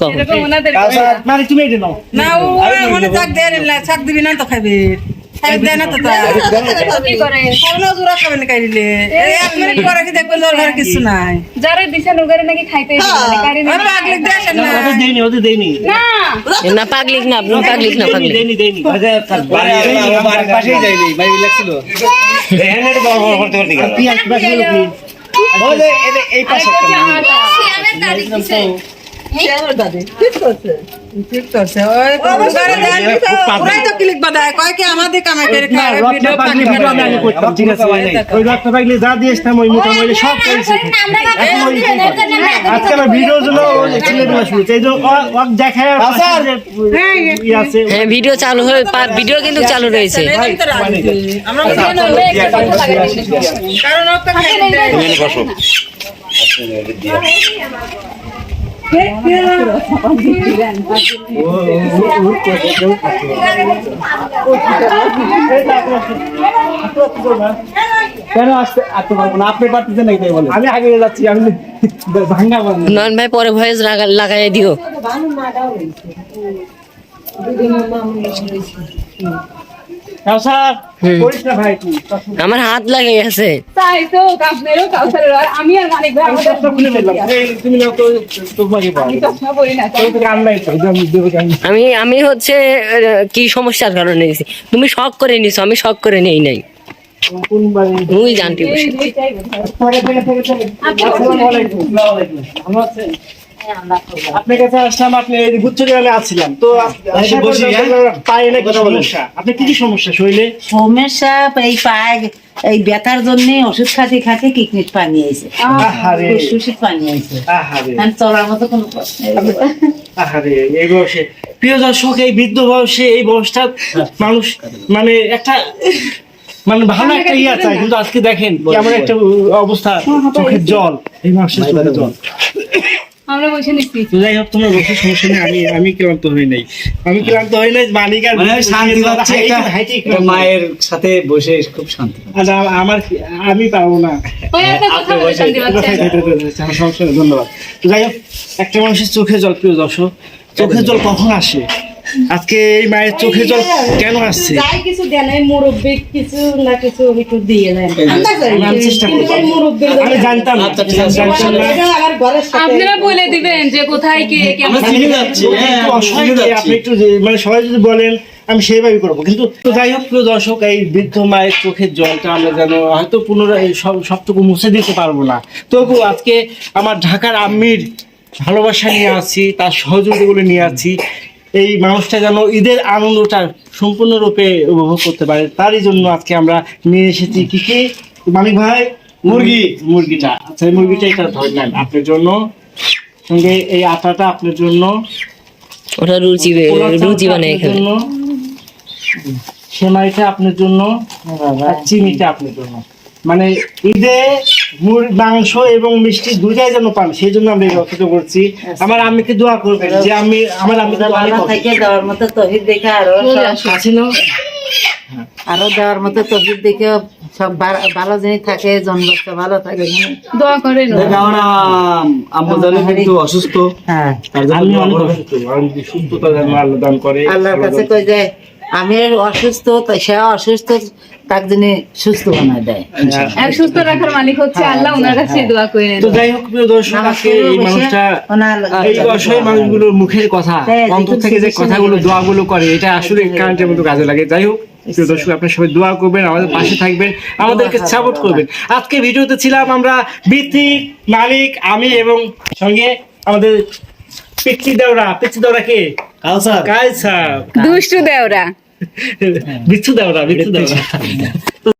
কও এরকম ওনাদের মানে তুমি এটা নাও। না ও মানে চাক দেয় না চাক দিবি না তো খাবি কিছু নাই। যারা দিছে ওগারে নাকি খাইতে ওই পাগলিক না। না পাগলিক না আপনি পাগলিক না পাগলিক। যাইনি ভাই লাগছিল। এখনগুলো। এই পাশে হ্যাঁ ভিডিও চালু হয়ে ভিডিও কিন্তু চালু রয়েছে। কারণ। কেন আসতে আসতে পারব না? আপনি পারতেছেন নাকি তাই বলে আমি আগে যাচ্ছি আমি ভাঙ্গা বান্ধব ভাই পরে ভয়েস লাগাই দিও। কাউসার, তুই। আমার হাত লাগাই গেছে তাই তো আপনারও কাউসারের আর আমি আর মানিক ভাই আমাদের চশমা খুলে ফেললাম। তুমি নাও তো, তোমাকে পাও। চশমা পরি না তোর থেকে আনলাই তো, যে আমি আমি আমি হচ্ছে কি সমস্যার কারণে নিয়েছি তুমি শখ করে নিছো আমি শখ করে নেই নাই কোন বাড়ি? তুমি বসে থেকে, থেকে। আসসালামু আলাইকুম। আপনার কাছে আসলাম আপনি গ্রামে তো আসার বসি, হ্যাঁ? পায়ে নাকি সমস্যা? আপনি কি কি সমস্যা শরীরে? সমস্যা এই পায়ে এই ব্যথার জন্য ওষুধ খাতে খাতে পানি আইছে আহারে। ওষুধ পানি আইছে আহারে। আর চলার মতো কোনো প্রশ্ন আহারে এই বয়সে। প্রিয় দর্শক এই বৃদ্ধ বয়সে এই বয়সটা মানুষ মানে একটা মানে ভালো একটা ইয়া চাই কিন্তু আজকে দেখেন কেমন একটা অবস্থা চোখের জল এই মানুষের চোখের জল। আমরা বসে নিচ্ছি। যাই হোক তোমার বসে সমস্যা নেই আমি আমি ক্লান্ত হই নাই। আমি ক্লান্ত হই নাই মালিক আর মানে শান্তি পাচ্ছি একটা মায়ের সাথে বসে খুব শান্তি আর আমার আমি পাবো না। সমস্যা নেই, ধন্যবাদ। যাই হোক একটা মানুষের চোখে জল প্রিয় দর্শক চোখের জল কখন আসে? আজকে এই মায়ের চোখে জল কেন আসছে? যাই কিছু দেন এই মুরব্বী কিছু না কিছু একটু দিয়ে দেন। আমি চেষ্টা করব। এই আমি জানতাম আচ্ছা। জানতাম না। আপনারা বলে দিবেন যে কোথায় কে কেমন চিনে যাচ্ছি হ্যাঁ আপনি একটু মানে সবাই যদি বলেন আমি সেইভাবে করব। কিন্তু যাই হোক প্রিয় দর্শক এই বৃদ্ধ মায়ের চোখের জলটা আমরা যেন হয়তো পুনরায় সব সবটুকু মুছে দিতে পারব না। তবু আজকে আমার ঢাকার আম্মির ভালোবাসা নিয়ে আসছি তার সহযোগিতাগুলো নিয়ে আসছি এই মানুষটা যেন ঈদের আনন্দটা সম্পূর্ণরূপে উপভোগ করতে পারে। তারই জন্য আজকে আমরা নিয়ে এসেছি কি কি? মানিক ভাই? মুরগি। মুরগিটা। আচ্ছা এই মুরগিটা এটা ধরলেন আপনার জন্য। সঙ্গে এই আটাটা আপনার জন্য। ওটা রুচি রুচি জন্য, সেমাইটা আপনার জন্য। আর চিনিটা আপনার জন্য। মানে ঈদে মুর- মাংস এবং মিষ্টি দুইটাই যেন পান সেই জন্য আমরা এই ব্যবস্থা করছি। আমার আম্মিকে দোয়া করবেন যে আমি আমার আম্মি থেকে দেওয়ার মতো তহিদ দেখে আরও সব- আরও দেওয়ার মতো তহিদ দেখে সব ভালো জিনিস থাকে জন্মটা ভালো থাকে। দোয়া করেন। কারণ আম্মু জানে কিন্তু অসুস্থ। হ্যাঁ। আমি অনেক অসুস্থ সুস্থতা যেন আল্লাহ দান করে। আল্লাহর কাছে কই যায়? আমি অসুস্থ সে অসুস্থ তার জন্য সুস্থ বানায় দেয়। সুস্থ রাখার মালিক হচ্ছে আল্লাহ ওনার কাছে দোয়া করেন। তো যাই হোক প্রিয় দর্শক আজকে এই মানুষটা এই অসহায় মানুষগুলোর মুখের কথা হ্যাঁ, অন্তর থেকে যে কথাগুলো দোয়াগুলো করে এটা আসলে কারেন্টের মতো কাজে লাগে। যাই হোক প্রিয় দর্শক আপনার সবাই দোয়া করবেন আমাদের পাশে থাকবেন আমাদেরকে সাপোর্ট করবেন আজকে ভিডিওতে ছিলাম আমরা বৃত্তি মালিক আমি এবং সঙ্গে আমাদের পিচ্ছি দেওরা পিচ্ছি দেওরা কে? কাউসার কালসার দুষ্টু দেওরা। বিচ্ছু দেওরা বিচ্ছু দেওরা।